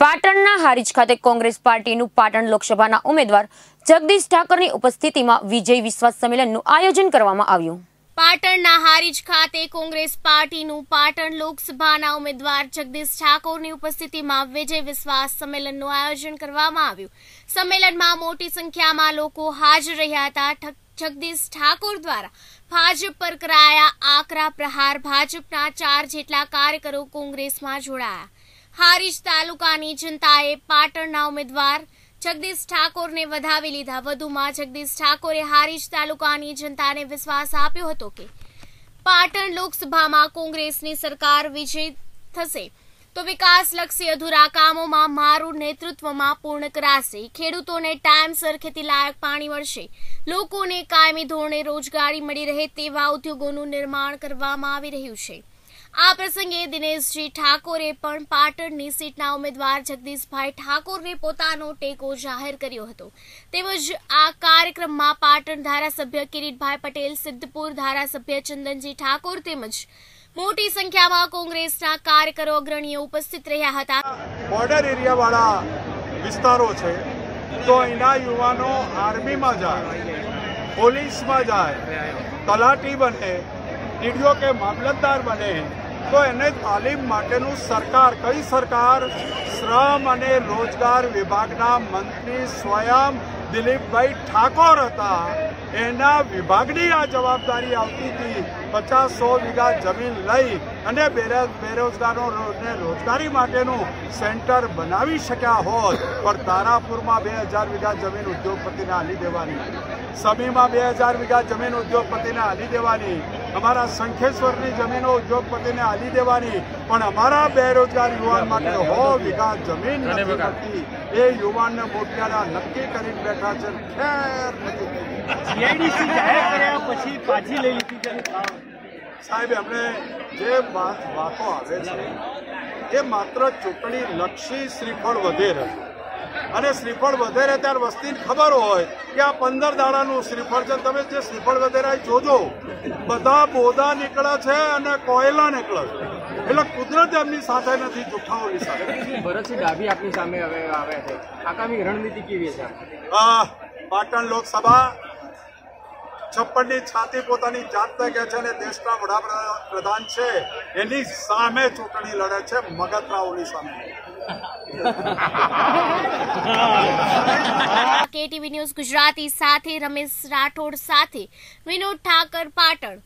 પાટણના હારીજ ખાતે કોંગ્રેસ પાર્ટીનું પાટણ લોકસભાના ઉમેદવાર જગદીશ ઠાકરની ઉપસ્થિતિમાં વિજય વિશ્વાસ સંમેલનનું આયોજન કરવામાં આવ્યું. પાટણના હારીજ ખાતે કોંગ્રેસ પાર્ટીનું પાટણ લોકસભાના ઉમેદવાર જગદીશ ઠાકોરની ઉપસ્થિતિમાં વિજય વિશ્વાસ સંમેલનનું આયોજન કરવામાં આવ્યું. સંમેલનમાં મોટી સંખ્યામાં લોકો હાજર રહ્યા હતા. જગદીશ ઠાકોર દ્વારા ભાજપ પર કરાયા આકરા પ્રહાર. ભાજપના ચાર જેટલા કાર્યકરો કોંગ્રેસમાં જોડાયા. હારીજ તાલુકાની જનતાએ પાટણના ઉમેદવાર જગદીશ ઠાકોરને વધાવી લીધા. વધુમાં જગદીશ ઠાકોરે હારીજ તાલુકાની જનતાને વિશ્વાસ આપ્યો હતો કે પાટણ લોકસભામાં કોંગ્રેસની સરકાર વિજય થશે તો વિકાસલક્ષી અધૂરા કામોમાં મારું નેતૃત્વમાં પૂર્ણ કરાશે. ખેડૂતોને ટાઈમસર ખેતીલાયક પાણી મળશે. લોકોને કાયમી ધોરણે રોજગારી મળી રહે તેવા ઉદ્યોગોનું નિર્માણ કરવામાં આવી રહ્યું છે. આ પ્રસંગે દિનેશજી ઠાકોરે પણ પાટણની સીટના ઉમેદવાર જગદીશભાઈ ઠાકોરને પોતાનો ટેકો જાહેર કર્યો હતો. તેમજ આ કાર્યક્રમમાં પાટણ ધારાસભ્ય કિરીટભાઈ પટેલ, સિદ્ધપુર ધારાસભ્ય ચંદનજી ઠાકોર તેમજ મોટી સંખ્યામાં કોંગ્રેસના કાર્યકરો અગ્રણીઓ ઉપસ્થિત રહ્યા હતા. બોર્ડર એરિયાવાળા વિસ્તારો છે, તો અહીંના યુવાનો આર્મીમાં જાય, પોલીસમાં જાય, તલાટી બને, ડીડીઓ કે મામલતદાર બને તો એને તાલીમ માટેનું સરકાર, કઈ સરકાર? શ્રમ અને રોજગાર વિભાગના મંત્રી સ્વયં દિલીપભાઈ ઠાકોર હતા. એના વિભાગની આ જવાબદારી આવતી હતી. પચાસ સો વીઘા જમીન લઈ અને બેરે- બેરોજગારોને રોજગારી માટેનું સેન્ટર બનાવી શક્યા હોત. પણ તારાપુરમાં બે હજાર વીઘા જમીન ઉદ્યોગપતિને આલી દેવાની. સમીમાં બે હજાર વીઘા જમીન ઉદ્યોગપતિને આલી દેવાની. અમારા શંખેશ્વરની જમીનો ઉદ્યોગપતિને આલી દેવાની પણ અમારા બેરોજગાર યુવાન માટે હો વીઘા જમીન નથી મળતી. એ યુવાનને મોટિયારા નક્કી કરીને બેઠા છે. ખેર જીઆઈડીસી જાહેર કર્યા પછી પાછી લઈ લીધી છે. સાહેબ એમણે જે વાત વાતો આવે છે એ માત્ર ચૂંટણી લક્ષી શ્રીફળ વધે છે. અને શ્રીફળ વધેરે ત્યારે વસ્તીને ખબર હોય કે આ પંદર દાડાનું શ્રીફળ છે તમે જે શ્રીફળ વધેરા જોજો બધા બોધા નીકળે છે અને કોયલા નીકળે છે. એટલે કુદરત એમની સાથે નથી જુઠ્ઠાઓની સાથે ભરતસિંહ ડાભી આપની સામે હવે આવ્યા છે. આગામી રણનીતિ કેવી છે? પાટણ લોકસભા છપ્પનની છાતી પોતાની જાતને કહે છે અને દેશના વડાપ્રધાન છે. એની સામે ચૂંટણી લડે છે મગતરાઓની સામે. કેટીવી ન્યૂઝ ગુજરાતી સાથે રમેશ રાઠોડ સાથે વિનોદ ઠાકર પાટણ.